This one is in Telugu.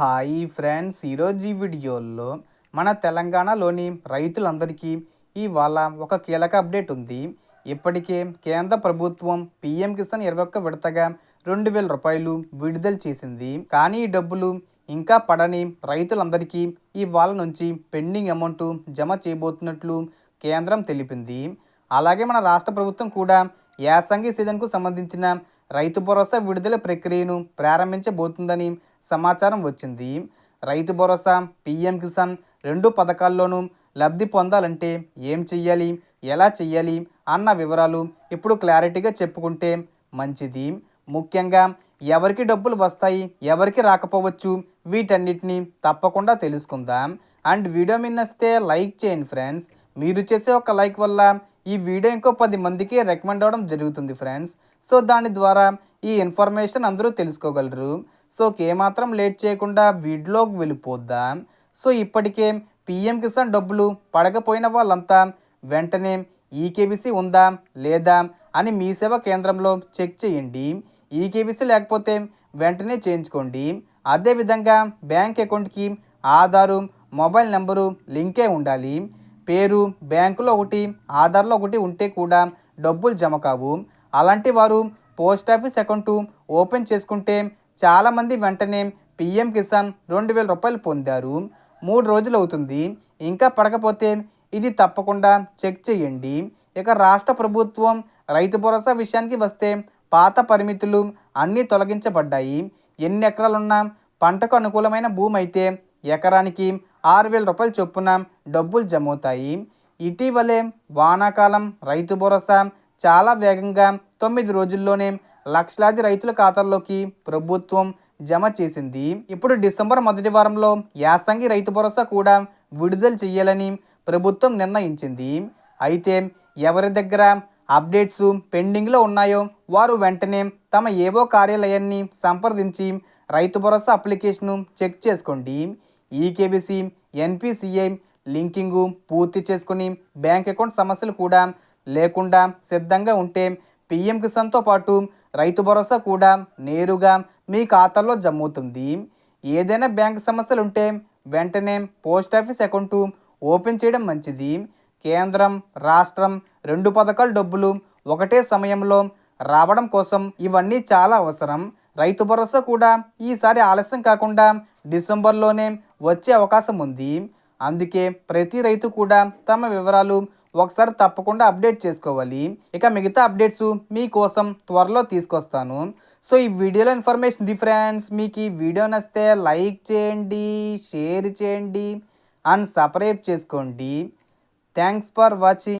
Hi friends. ఈరోజు ఈ వీడియోలో మన తెలంగాణలోని రైతులందరికీ ఇవాళ ఒక కీలక అప్డేట్ ఉంది. ఇప్పటికే కేంద్ర ప్రభుత్వం పిఎం కిసాన్ ఇరవై ఒక్క విడతగా రెండు వేల రూపాయలు విడుదల చేసింది. కానీ ఈ డబ్బులు ఇంకా పడని రైతులందరికీ ఇవాళ నుంచి పెండింగ్ అమౌంట్ జమ చేయబోతున్నట్లు కేంద్రం తెలిపింది. అలాగే మన రాష్ట్ర ప్రభుత్వం కూడా యాసంగి సీజన్కు సంబంధించిన రైతు భరోసా విడుదల ప్రక్రియను ప్రారంభించబోతుందని సమాచారం వచ్చింది. రైతు భరోసా పీఎం కిసాన్ రెండు పథకాల్లోనూ లబ్ధి పొందాలంటే ఏం చెయ్యాలి? ఎలా చెయ్యాలి? అన్న వివరాలు ఇప్పుడు క్లారిటీగా చెప్పుకుంటే మంచిది. ముఖ్యంగా ఎవరికి డబ్బులు వస్తాయి ఎవరికి రాకపోవచ్చు వీటన్నిటిని తప్పకుండా తెలుసుకుందాం. అండ్ వీడియో మిన్నస్తే లైక్ చేయండి ఫ్రెండ్స్. మీరు చేసే ఒక లైక్ వల్ల ఈ వీడియో ఇంకో పది మందికి రికమెండ్ అవ్వడం జరుగుతుంది ఫ్రెండ్స్. సో దాని ద్వారా ఈ ఇన్ఫర్మేషన్ అందరూ తెలుసుకోగలరు. సో ఏమాత్రం లేట్ చేయకుండా వీడిలోకి వెళ్ళిపోద్దాం? సో ఇప్పటికే పిఎం కిసాన్ డబ్బులు పడకపోయిన వాళ్ళంతా వెంటనే ఈకేబీసీ ఉందా లేదా అని మీ సేవా కేంద్రంలో చెక్ చేయండి. ఈకేబీసీ లేకపోతే వెంటనే చేయించుకోండి. అదేవిధంగా బ్యాంక్ అకౌంట్కి ఆధారు మొబైల్ నెంబరు లింకే ఉండాలి. పేరు బ్యాంకులో ఒకటి ఆధార్లో ఒకటి ఉంటే కూడా డబ్బులు జమ కావు. అలాంటి వారు పోస్ట్ ఆఫీస్ అకౌంటు ఓపెన్ చేసుకుంటే చాలామంది వెంటనే పిఎం కిసాన్ రెండు వేల రూపాయలు పొందారు. మూడు రోజులు అవుతుంది. ఇంకా పడకపోతే ఇది తప్పకుండా చెక్ చేయండి. ఇక రాష్ట్ర ప్రభుత్వం రైతు భరోసా విషయానికి వస్తే పాత పరిమితులు అన్నీ తొలగించబడ్డాయి. ఎన్ని ఎకరాలున్నా పంటకు అనుకూలమైన భూమి అయితే ఎకరానికి ఆరు వేల రూపాయల చొప్పున డబ్బులు జమవుతాయి. ఇటీవలే వానాకాలం రైతు భరోసా చాలా వేగంగా తొమ్మిది రోజుల్లోనే లక్షలాది రైతుల ఖాతాల్లోకి ప్రభుత్వం జమ చేసింది. ఇప్పుడు డిసెంబర్ మొదటి వారంలో యాసంగి రైతు భరోసా కూడా విడుదల చేయాలని ప్రభుత్వం నిర్ణయించింది. అయితే ఎవరి దగ్గర అప్డేట్స్ పెండింగ్లో ఉన్నాయో వారు వెంటనే తమ ఏవో కార్యాలయాన్ని సంప్రదించి రైతు భరోసా అప్లికేషన్ను చెక్ చేసుకోండి. ఈకేబీసీ ఎన్పిసిఐ లింకింగు పూర్తి చేసుకుని బ్యాంక్ అకౌంట్ సమస్యలు కూడా లేకుండా సిద్ధంగా ఉంటే పిఎం కిసాన్తో పాటు రైతు భరోసా కూడా నేరుగా మీ ఖాతాలో జమవుతుంది ఏదైనా బ్యాంక్ సమస్యలు ఉంటే వెంటనే పోస్ట్ ఆఫీస్ అకౌంటు ఓపెన్ చేయడం మంచిది. కేంద్రం రాష్ట్రం రెండు పథకాల డబ్బులు ఒకటే సమయంలో రావడం కోసం ఇవన్నీ చాలా అవసరం. రైతు భరోసా కూడా ఈసారి ఆలస్యం కాకుండా డిసెంబర్లోనే వచ్చే అవకాశం ఉంది. అందుకే ప్రతి రైతు కూడా తమ వివరాలు ఒకసారి తప్పకుండా అప్డేట్ చేసుకోవాలి. ఇక మిగతా అప్డేట్స్ మీకోసం త్వరలో తీసుకొస్తాను. సో ఈ వీడియోలో ఇన్ఫర్మేషన్ ది ఫ్రెండ్స్. మీకు ఈ వీడియో నచ్చితే లైక్ చేయండి షేర్ చేయండి అండ్ సబ్స్క్రైబ్ చేసుకోండి. Thanks for watching.